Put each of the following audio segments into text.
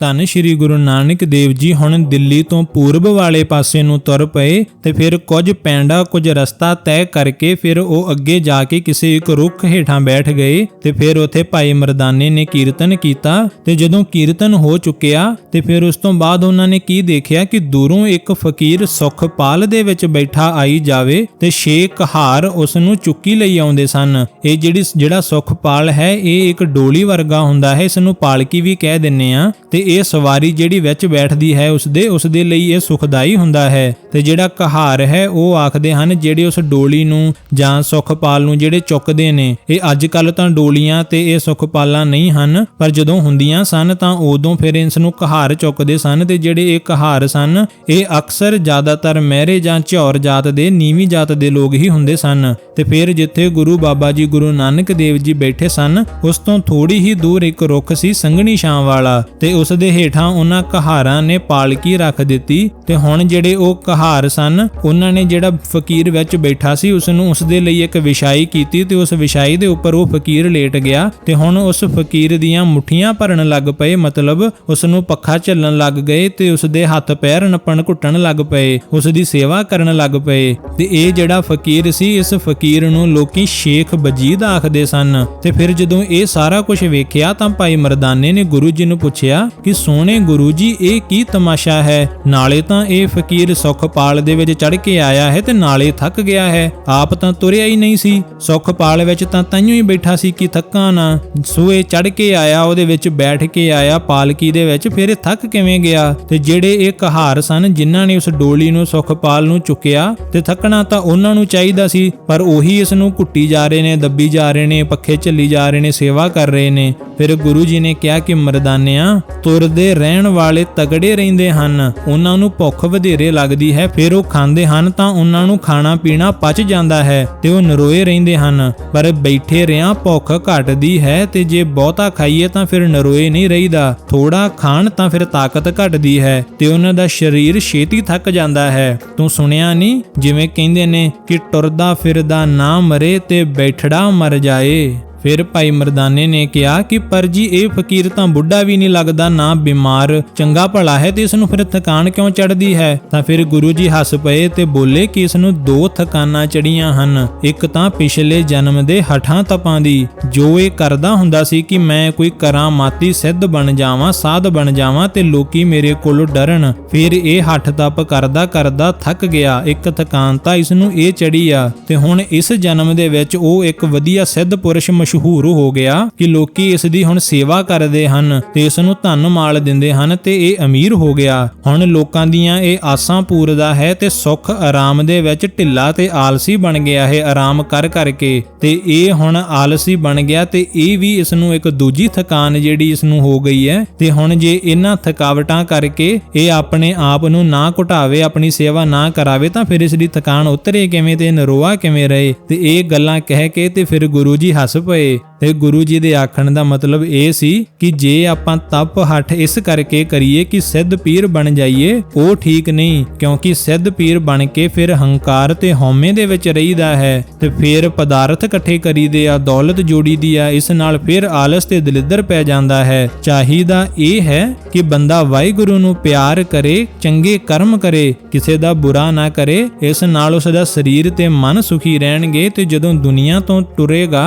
ਧੰਨ ਸ਼੍ਰੀ ਗੁਰੂ ਨਾਨਕ ਦੇਵ ਜੀ ਹੁਣ ਦਿੱਲੀ ਤੋਂ ਪੂਰਬ ਵਾਲੇ ਪਾਸੇ ਨੂੰ ਤੁਰ ਪਏ ਤੇ ਫਿਰ ਕੁਝ ਪੈਂਡਾ, ਕੁਝ ਰਸਤਾ ਤੈਅ ਕਰਕੇ ਫਿਰ ਉਹ ਅੱਗੇ ਜਾ ਕੇ ਕਿਸੇ ਇੱਕ ਰੁੱਖ ਹੇਠਾਂ ਬੈਠ ਗਏ ਤੇ ਫਿਰ ਉੱਥੇ ਭਾਈ ਮਰਦਾਨੇ ਨੇ ਕੀਰਤਨ ਕੀਤਾ ਤੇ ਜਦੋਂ ਕੀਰਤਨ ਹੋ ਚੁੱਕਿਆ ਤੇ ਫਿਰ ਉਸ ਤੋਂ ਬਾਅਦ ਉਹਨਾਂ ਨੇ ਕੀ ਦੇਖਿਆ ਕਿ ਦੂਰੋਂ ਇੱਕ ਫਕੀਰ ਸੁਖਪਾਲ ਦੇ ਵਿੱਚ ਬੈਠਾ ਆਈ ਜਾਵੇ ਤੇ ਛੇ ਕਹਾਰ ਉਸ ਨੂੰ ਚੁੱਕੀ ਲਈ ਆਉਂਦੇ ਸਨ। ਇਹ ਜਿਹੜੀ, ਜਿਹੜਾ ਸੁਖਪਾਲ ਹੈ, ਇਹ ਇੱਕ ਡੋਲੀ ਵਰਗਾ ਹੁੰਦਾ ਹੈ, ਇਸ ਨੂੰ ਪਾਲਕੀ ਵੀ ਕਹਿ ਦਿੰਨੇ ਆ ਤੇ ਇਹ ਸਵਾਰੀ ਜਿਹੜੀ ਵਿੱਚ ਬੈਠਦੀ ਹੈ ਉਸ ਦੇ ਉਸ ਦੇ ਲਈ ਇਹ ਸੁਖਦਾਈ ਹੁੰਦਾ ਹੈ। ਤੇ ਜਿਹੜਾ ਕਹਾਰ ਹੈ, ਉਹ ਆਖਦੇ ਹਨ, ਜਿਹੜੇ ਉਸ ਡੋਲੀ ਨੂੰ ਜਾਂ ਸੁਖਪਾਲ ਨੂੰ ਜਿਹੜੇ ਚੁੱਕਦੇ ਨੇ, ਇਹ ਅੱਜ ਕੱਲ ਤਾਂ ਡੋਲੀਆਂ ਤੇ ਇਹ ਸੁਖਪਾਲਾਂ ਨਹੀਂ ਹਨ, ਪਰ ਜਦੋਂ ਹੁੰਦੀਆਂ ਸਨ ਤਾਂ ਉਦੋਂ ਫਿਰ ਇਸ ਨੂੰ ਕਹਾਰ ਚੁੱਕਦੇ ਸਨ ਤੇ ਜਿਹੜੇ ਇਹ ਕਹਾਰ ਸਨ, ਇਹ ਅਕਸਰ ਜ਼ਿਆਦਾਤਰ ਮਹਿਰੇ ਜਾਂ ਝੌਰ ਜਾਤ ਦੇ, ਨੀਵੀਂ ਜਾਤ ਦੇ ਲੋਕ ਹੀ ਹੁੰਦੇ ਸਨ। ਤੇ ਫਿਰ ਜਿੱਥੇ ਗੁਰੂ ਬਾਬਾ ਜੀ, ਗੁਰੂ ਨਾਨਕ ਦੇਵ ਜੀ ਬੈਠੇ ਸਨ, ਉਸ ਤੋਂ ਥੋੜੀ ਹੀ ਦੂਰ ਇੱਕ ਰੁੱਖ ਸੀ ਸੰਘਣੀ ਛਾਂ ਵਾਲਾ। ਤੇ ਉਸ ਦੇ ਹੇਠਾਂ ਉਹਨਾਂ ਕਹਾਰਾਂ ਨੇ ਪਾਲਕੀ ਰੱਖ ਦਿੱਤੀ ਤੇ ਹੁਣ ਜਿਹੜੇ ਉਹ ਕਹਾਰ ਸਨ, ਉਹਨਾਂ ਨੇ ਜਿਹੜਾ ਫਕੀਰ ਵਿੱਚ ਬੈਠਾ ਸੀ ਉਸ ਨੂੰ ਉਸ ਦੇ ਲਈ ਇੱਕ ਵਿਛਾਈ ਕੀਤੀ ਤੇ ਉਸ ਵਿਛਾਈ ਦੇ ਉੱਪਰ ਉਹ ਫਕੀਰ ਲੇਟ ਗਿਆ ਤੇ ਹੁਣ ਉਸ ਫਕੀਰ ਦੀਆਂ ਮੁਠੀਆਂ ਭਰਨ ਲੱਗ ਪਏ, ਮਤਲਬ ਉਸ ਨੂੰ ਪੱਖਾ ਝੱਲਣ ਲੱਗ ਗਏ ਤੇ ਉਸ ਦੇ ਹੱਥ ਪੈਰ ਨੱਪਣ ਘੁੱਟਣ ਲੱਗ ਪਏ ਉਸ ਦੀ ਸੇਵਾ ਕਰਨ ਲੱਗ ਪਏ ਤੇ ਇਹ ਜਿਹੜਾ ਫਕੀਰ ਸੀ, ਇਸ ਫਕੀਰ ਨੂੰ ਲੋਕੀ ਸ਼ੇਖ ਬਜੀਦ ਆਖਦੇ ਸਨ। ਤੇ ਫਿਰ ਜਦੋਂ ਇਹ ਸਾਰਾ ਕੁਝ ਵੇਖਿਆ ਤਾਂ ਭਾਈ ਮਰਦਾਨੇ ਨੇ ਗੁਰੂ ਜੀ ਨੂੰ ਪੁੱਛਿਆ ਕਿ ਸੋਹਣੇ ਗੁਰੂ ਜੀ, ਇਹ ਕੀ ਤਮਾਸ਼ਾ ਹੈ? ਨਾਲੇ ਤਾਂ ਇਹ ਫਕੀਰ ਸੁਖਪਾਲ ਦੇ ਵਿੱਚ ਚੜ ਕੇ ਆਇਆ ਹੈ ਤੇ ਨਾਲੇ ਥੱਕ ਗਿਆ ਹੈ। ਆਪ ਤਾਂ ਤੁਰਿਆ ਹੀ ਨਹੀਂ ਸੀ। ਸੁਖਪਾਲ ਵਿੱਚ ਤਾਂ ਤਾਈਓ ਹੀ ਬੈਠਾ ਸੀ ਕਿ ਥੱਕਾਂ ਨਾ। ਸੋ ਚੜ ਕੇ ਆਇਆ, ਉਹਦੇ ਵਿੱਚ ਬੈਠ ਕੇ ਆਇਆ, ਪਾਲਕੀ ਦੇ ਵਿੱਚ ਫਿਰ ਇਹ ਥੱਕ ਕਿਵੇਂ ਗਿਆ? ਤੇ ਜਿਹੜੇ ਇਹ ਕਹਾਰ ਸਨ, ਜਿਨ੍ਹਾਂ ਨੇ ਉਸ ਡੋਲੀ ਨੂੰ ਸੁਖਪਾਲ ਨੂੰ ਚੁੱਕਿਆ ਤੇ ਥੱਕਣਾ ਤਾਂ ਉਹਨਾਂ ਨੂੰ ਚਾਹੀਦਾ ਸੀ, ਪਰ ਉਹੀ ਇਸ ਨੂੰ ਕੁੱਟੀ ਜਾ ਰਹੇ ਨੇ, ਦੱਬੀ ਜਾ ਰਹੇ ਨੇ, ਪੱਖੇ ਚੱਲੀ ਜਾ ਰਹੇ ਨੇ, ਸੇਵਾ ਕਰ ਰਹੇ ਨੇ। ਫਿਰ ਗੁਰੂ ਜੀ ਨੇ ਕਿਹਾ ਕਿ, ਮਰਦਾਨਿਆਂ ਤੁਰਦੇ ਰਹਿਣ ਵਾਲੇ ਤਗੜੇ ਰਹਿੰਦੇ ਹਨ। ਉਹਨਾਂ ਨੂੰ ਭੁੱਖ ਵਧੇਰੇ ਲੱਗਦੀ ਹੈ, ਫਿਰ ਉਹ ਖਾਂਦੇ ਹਨ ਤਾਂ ਉਹਨਾਂ ਨੂੰ ਖਾਣਾ ਪੀਣਾ ਪਚ ਜਾਂਦਾ ਹੈ ਤੇ ਉਹ ਨਰੋਏ ਰਹਿੰਦੇ ਹਨ। ਪਰ ਬੈਠੇ ਰਿਆਂ ਭੁੱਖ ਘਟਦੀ ਹੈ ਤੇ ਜੇ ਬਹੁਤਾ ਖਾਈਏ ਤਾਂ ਫਿਰ ਨਰੋਏ ਨਹੀਂ ਰਹੀਦਾ। ਥੋੜਾ ਖਾਣ ਤਾਂ ਫਿਰ ਤਾਕਤ ਘਟਦੀ ਹੈ ਤੇ ਉਹਨਾਂ ਦਾ ਸਰੀਰ ਛੇਤੀ ਥੱਕ ਜਾਂਦਾ ਹੈ। ਤੂੰ ਸੁਣਿਆ ਨਹੀਂ? ਜਿਵੇਂ ਕਹਿੰਦੇ ਨੇ ਕਿ ਟੁਰਦਾ ਫਿਰਦਾ ਨਾ ਮਰੇ ਤੇ ਬੈਠੜਾ ਮਰ ਜਾਏ। ਫਿਰ ਭਾਈ ਮਰਦਾਨੇ ਨੇ ਕਿਹਾ ਕਿ ਪਰ ਜੀ, ਇਹ ਫਕੀਰ ਤਾਂ ਬੁੱਢਾ ਵੀ ਨਹੀਂ ਲੱਗਦਾ, ਨਾ ਬਿਮਾਰ, ਚੰਗਾ ਭਲਾ ਹੈ ਤੇ ਇਸ ਨੂੰ ਫਿਰ ਥਕਾਨ ਕਿਉਂ ਚੜਦੀ ਹੈ? ਤਾਂ ਫਿਰ ਗੁਰੂ ਜੀ ਹੱਸ ਪਏ ਤੇ ਬੋਲੇ ਕਿ ਇਸ ਨੂੰ ਦੋ ਥਕਾਨਾਂ ਚੜੀਆਂ ਹਨ। ਇੱਕ ਤਾਂ ਪਿਛਲੇ ਜਨਮ ਦੇ ਹਠਾਂ ਤਪਾਂ ਦੀ, ਜੋ ਇਹ ਕਰਦਾ ਹੁੰਦਾ ਸੀ ਕਿ ਮੈਂ ਕੋਈ ਕਰਾਮਾਤੀ ਸਿੱਧ ਬਣ ਜਾਵਾਂ, ਸਾਧ ਬਣ ਜਾਵਾਂ ਤੇ ਲੋਕੀ ਮੇਰੇ ਕੋਲੋਂ ਡਰਨ। ਫਿਰ ਇਹ ਹੱਠ ਤਪ ਕਰਦਾ ਕਰਦਾ ਥੱਕ ਗਿਆ, ਇੱਕ ਥਕਾਨ ਤਾਂ ਇਸ ਨੂੰ ਇਹ ਚੜੀ ਆ। ਤੇ ਹੁਣ ਇਸ ਜਨਮ ਦੇ ਵਿੱਚ ਉਹ ਇੱਕ ਵਧੀਆ ਸਿੱਧ ਪੁਰਸ਼ ਮਸ਼ਹੂਰ ਹੋ ਗਿਆ ਕਿ ਲੋਕੀ ਇਸ ਦੀ ਹੁਣ ਸੇਵਾ ਕਰਦੇ ਹਨ ਤੇ ਇਸ ਨੂੰ ਧਨ ਮਾਲ ਦਿੰਦੇ ਹਨ ਤੇ ਇਹ ਅਮੀਰ ਹੋ ਗਿਆ। ਹੁਣ ਲੋਕਾਂ ਦੀਆਂ ਇਹ ਆਸਾਂ ਪੂਰਦਾ ਹੈ ਤੇ ਸੁੱਖ ਆਰਾਮ ਦੇ ਵਿੱਚ ਢਿੱਲਾ ਤੇ ਆਲਸੀ ਬਣ ਗਿਆ ਹੈ, ਆਰਾਮ ਕਰ ਕਰਕੇ। ਤੇ ਇਹ ਹੁਣ ਆਲਸੀ ਬਣ ਗਿਆ ਤੇ ਇਹ ਵੀ ਇਸ ਨੂੰ ਇੱਕ ਦੂਜੀ ਥਕਾਨ ਜਿਹੜੀ ਇਸ ਨੂੰ ਹੋ ਗਈ ਹੈ। ਤੇ ਹੁਣ ਜੇ ਇਹਨਾਂ ਥਕਾਵਟਾਂ ਕਰਕੇ ਇਹ ਆਪਣੇ ਆਪ ਨੂੰ ਨਾ ਘਟਾਵੇ, ਆਪਣੀ ਸੇਵਾ ਨਾ ਕਰਾਵੇ, ਤਾਂ ਫਿਰ ਇਸ ਦੀ ਥਕਾਨ ਉਤਰੇ ਕਿਵੇਂ ਤੇ ਨਰੋਆ ਕਿਵੇਂ ਰਹੇ? ਤੇ ਇਹ ਗੱਲਾਂ ਕਹਿ ਕੇ ਤੇ ਫਿਰ ਗੁਰੂ ਜੀ ਹੱਸ ਪਏ। ਤੇ ਗੁਰੂ ਜੀ ਦੇ ਆਖਣ ਦਾ ਮਤਲਬ ਇਹ ਸੀ ਕਿ ਜੇ ਆਪਾਂ ਤਪ ਹੱਠ ਇਸ ਕਰਕੇ ਕਰੀਏ ਕਿ ਸਿੱਧ ਪੀਰ ਬਣ ਜਾਈਏ, ਉਹ ਠੀਕ ਨਹੀਂ, ਕਿਉਂਕਿ ਸਿੱਧ ਪੀਰ ਬਣ ਕੇ ਫਿਰ ਹੰਕਾਰ ਤੇ ਹਉਮੈ ਦੇ ਵਿੱਚ ਰਹੀਦਾ ਹੈ ਤੇ ਫਿਰ ਪਦਾਰਥ ਇਕੱਠੇ ਕਰੀਦੇ ਆ, ਦੌਲਤ ਜੋੜੀਦੀ ਆ, ਇਸ ਨਾਲ ਫਿਰ ਆਲਸ ਤੇ ਦਲਿੱਦਰ ਪੈ ਜਾਂਦਾ ਹੈ। ਚਾਹੀਦਾ ਇਹ ਹੈ ਕਿ ਬੰਦਾ ਵਾਹਿਗੁਰੂ ਨੂੰ ਪਿਆਰ ਕਰੇ, ਚੰਗੇ ਕਰਮ ਕਰੇ, ਕਿਸੇ ਦਾ ਬੁਰਾ ਨਾ ਕਰੇ, ਇਸ ਨਾਲ ਉਸ ਦਾ ਸਰੀਰ ਤੇ ਮਨ ਸੁਖੀ ਰਹਿਣਗੇ ਤੇ ਜਦੋਂ ਦੁਨੀਆ ਤੋਂ ਟੁਰੇਗਾ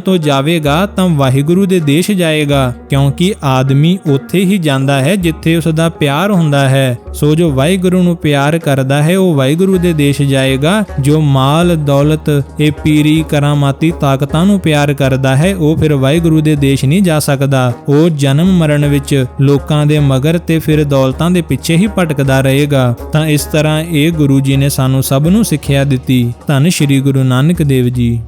ਦੁਨੀਆ ਤੋਂ ਜਾਵੇਗਾ ਤਾਂ ਵਾਹਿਗੁਰੂ ਦੇ ਦੇਸ਼ ਜਾਏਗਾ, ਕਿਉਂਕਿ ਆਦਮੀ ਉੱਥੇ ਹੀ ਜਾਂਦਾ ਹੈ ਜਿੱਥੇ ਉਸ ਦਾ ਪਿਆਰ ਹੁੰਦਾ ਹੈ। ਸੋ ਜੋ ਵਾਹਿਗੁਰੂ ਨੂੰ ਪਿਆਰ ਕਰਦਾ ਹੈ, ਉਹ ਵਾਹਿਗੁਰੂ ਦੇ ਦੇਸ਼ ਜਾਏਗਾ, ਜੋ ਮਾਲ, ਦੌਲਤ, ਇਹ ਪੀਰੀ, ਕਰਾਮਾਤੀ ਤਾਕਤਾਂ ਨੂੰ ਪਿਆਰ ਕਰਦਾ ਹੈ, ਉਹ ਫਿਰ ਵਾਹਿਗੁਰੂ ਦੇ ਦੇਸ਼ ਨਹੀਂ ਜਾ ਸਕਦਾ। ਉਹ ਜਨਮ ਮਰਨ ਵਿੱਚ ਲੋਕਾਂ ਦੇ ਮਗਰ ਤੇ ਫਿਰ ਦੌਲਤਾਂ ਦੇ ਪਿੱਛੇ ਹੀ ਭਟਕਦਾ ਰਹੇਗਾ। ਤਾਂ ਇਸ ਤਰ੍ਹਾਂ ਇਹ ਗੁਰੂ ਜੀ ਨੇ ਸਾਨੂੰ ਸਭ ਨੂੰ ਸਿੱਖਿਆ ਦਿੱਤੀ। ਧੰਨ ਸ਼੍ਰੀ ਗੁਰੂ ਨਾਨਕ ਦੇਵ ਜੀ।